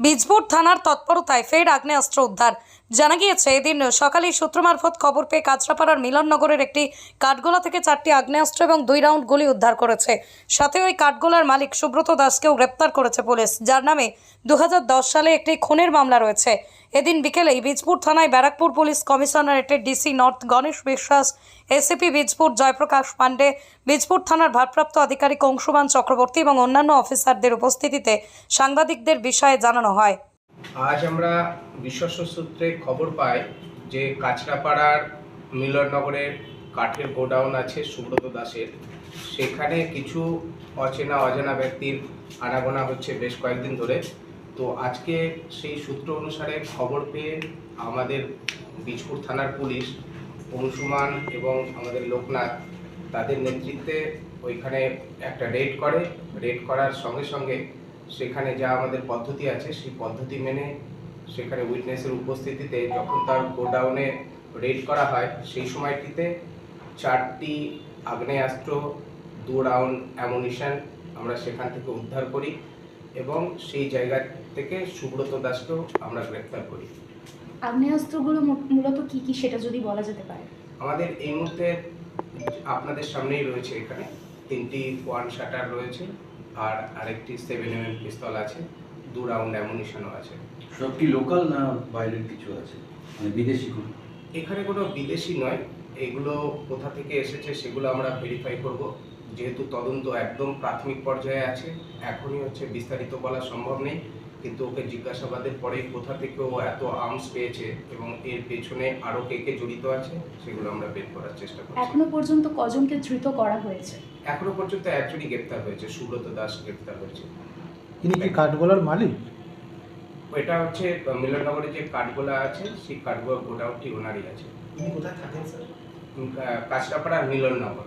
বীজপুর থানার তৎপরতায় ফের আগ্নেয়াস্ত্র উদ্ধার। জানা গিয়েছে, এদিন সকালে সূত্র মারফত খবর পেয়ে কাঁচরাপাড়ার মিলননগরের একটি কাঠগোলা থেকে চারটি আগ্নেয়াস্ত্র এবং দুই রাউন্ড গুলি উদ্ধার করেছে। সাথে ওই কাঠগোলার মালিক সুব্রত দাসকেও গ্রেপ্তার করেছে পুলিশ, যার নামে দু হাজার দশ সালে একটি খুনের মামলা রয়েছে। এদিন বিকেলেই বীজপুর থানায় Barrackpore police কমিশনারেটের DC north Ganesh Biswas, ACP Bijpur Jayprakash Pandey, Bijpur থানার ভারপ্রাপ্ত আধিকারিক অংশুমান চক্রবর্তী এবং অন্যান্য অফিসারদের উপস্থিতিতে সাংবাদিকদের বিষয়ে জানানো হয়। আজ আমরা বিশ্বস্ত সূত্রে খবর পাই যে কাঁচরাপাড়ার মিলননগরের কাঠের গোডাউন আছে সুব্রত দাসের। সেখানে কিছু অচেনা, অজানা ব্যক্তির আনাগোনা হচ্ছে বেশ কয়েকদিন ধরে। তো আজকে সেই সূত্র অনুসারে খবর পেয়ে আমাদের বীজপুর থানার পুলিশ অংশুমান এবং আমাদের লোকনাথ তাদের নেতৃত্বে ওইখানে একটা রেড করে। রেড করার সঙ্গে সঙ্গে সেখানে যা আমাদের পদ্ধতি আছে সেই পদ্ধতি মেনে সেখানে উইটনেসের উপস্থিতিতে যখন তার গোডাউনে রেড করা হয় সেই সময়টিতে চারটি আগ্নেয়াস্ত্র দু রাউন্ড অ্যামুনিশন আমরা সেখান থেকে উদ্ধার করি এবং সেই জায়গা থেকে সুব্রত দাসকেও আমরা গ্রেপ্তার করি। আগ্নেয়াস্ত্রগুলো মূলত কি কি সেটা যদি বলা যেতে পারে? আমাদের এই মুহূর্তে আপনাদের সামনেই রয়েছে এখানে তিনটি ওয়ান শাটার রয়েছে। আর আরেকটি সেভেন এম এম পিস্তল আছে দু রাউন্ড অ্যামুনিশনও আছে। সব কি লোকাল না বাইরের কিছু আছে? মানে বিদেশি কোনো? এখানে কোনো বিদেশি নয় এগুলো কোথা থেকে এসেছে সেগুলো আমরা ভেরিফাই করব। যেহেতু তদন্ত একদম প্রাথমিক পর্যায়ে আছে এখনই হচ্ছে বিস্তারিত বলা সম্ভব নেই। কিন্তু ওকে জিজ্ঞাসাবাদের পরে কোথা থেকে ও এত আর্মস পেয়েছে এবং এর পেছনে আরও কে কে জড়িত আছে সেগুলো আমরা বের করার চেষ্টা করছি। এখনও পর্যন্ত কজনকে ধৃত করা হয়েছে? এখনও পর্যন্ত একজনই গ্রেপ্তার হয়েছে সুব্রত দাস গ্রেপ্তার হয়েছে। তিনি কি কাঠগোলার মালিক? এটা হচ্ছে মিলননগরে যে কাঠগোলা আছে সেই কাঠগোলা গোডাউনটি ওনারই আছে। তিনি কোথায় থাকেন sir? Kanchrapara Milannagar.